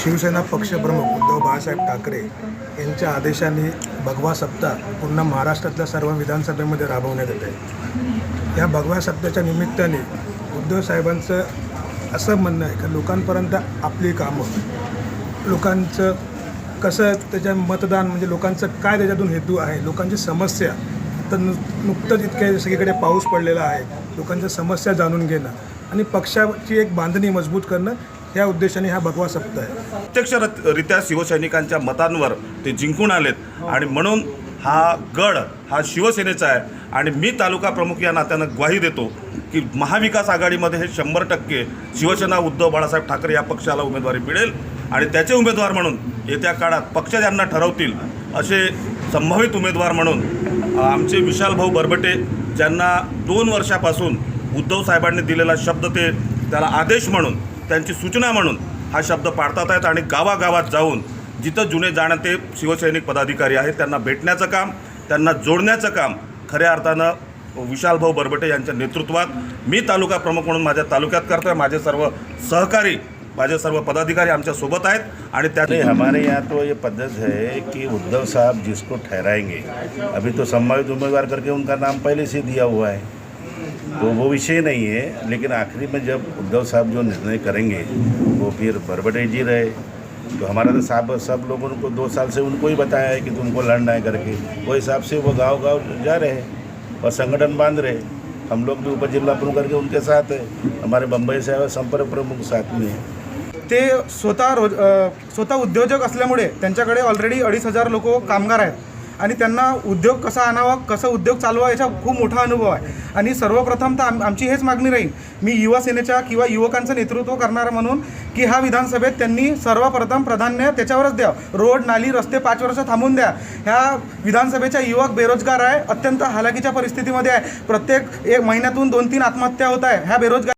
शिवसेना पक्षप्रमुख उद्धव बाळासाहेब ठाकरे यांच्या आदेशाने भगवा सप्ताह पूर्ण महाराष्ट्रातल्या सर्व विधानसभेमध्ये राबवण्यात येत आहे. या भगवा सप्ताहाच्या निमित्ताने उद्धव साहेबांचं असं म्हणणं आहे की लोकांपर्यंत आपली कामं लोकांचं कसं त्याच्या मतदान म्हणजे लोकांचं काय त्याच्यातून हेतू आहे लोकांची समस्या तर नु नुकतंच इतके सगळीकडे पाऊस पडलेला आहे लोकांच्या समस्या जाणून घेणं आणि पक्षाची एक बांधणी मजबूत करणं या उद्देशाने हा भगवा सप्ताह आहे. प्रत्यक्षरित्या शिवसैनिकांच्या मतांवर ते जिंकून आलेत आणि म्हणून हा गड हा शिवसेनेचा आहे. आणि मी तालुका प्रमुख या नात्यानं ग्वाही देतो की महाविकास आघाडीमध्ये हे शंभर टक्के शिवसेना उद्धव बाळासाहेब ठाकरे या पक्षाला उमेदवारी मिळेल. आणि त्याचे उमेदवार म्हणून येत्या काळात पक्ष ज्यांना ठरवतील असे संभावित उमेदवार म्हणून आमचे विशाल भाऊ बरबटे ज्यांना दोन वर्षापासून उद्धव साहेबांनी दिलेला शब्द ते त्याला आदेश म्हणून त्यांची सूचना म्हणून हा शब्द पाडतात आहेत आणि गावागावात जाऊन जिथं जुने जाणते शिवसैनिक पदाधिकारी आहेत त्यांना भेटण्याचं काम त्यांना जोडण्याचं काम खऱ्या अर्थानं विशालभाऊ बरबटे यांच्या नेतृत्वात मी तालुका प्रमुख म्हणून माझ्या तालुक्यात करतोय माझे सर्व सहकारी माझे सर्व पदाधिकारी आमच्यासोबत आहेत आणि त्या हमारे यहाँ तो ये पद्धत है कि उद्धव साहब जिसको ठहराएंगे अभी तो संभावित उम्मीदवार करके उनका नाम पहले से दिया हुआ है। तो वो विषय नहीं है लेकिन आखिरी में जब उद्धव साहब जो निर्णय करेंगे वो फिर बरबटे जी रहे। तो हमारा तो साहब सब लोगों को दो साल से उनको ही बताया है कि तुमको लड़ना है करके। वो हिसाब से वो गांव गांव जा रहे हैं और संगठन बांध रहे हम लोग भी उप जिला प्रमुख करके उनके साथ है। हमारे बम्बई से संपर्क प्रमुख साथ में ते स्वतः रोज स्वतः उद्योजक असल्यामुळे त्यांच्याकडे ऑलरेडी अडीच हजार लोक कामगार आहेत. आणि त्यांना उद्योग कसा आणावा कसा उद्योग चालवा याचा खूप मोठा अनुभव आहे. आणि सर्वप्रथम तर आम आमची हेच मागणी राहील मी युवा सेनेच्या किंवा युवकांचं नेतृत्व करणारा म्हणून की हा विधानसभेत त्यांनी सर्वप्रथम प्राधान्य त्याच्यावरच द्या रोड नाली रस्ते पाच वर्ष थांबून द्या. ह्या विधानसभेच्या युवक बेरोजगार आहे अत्यंत हालाकीच्या परिस्थितीमध्ये आहे. प्रत्येक एक महिन्यातून दोन तीन आत्महत्या होत आहे. ह्या बेरोजगार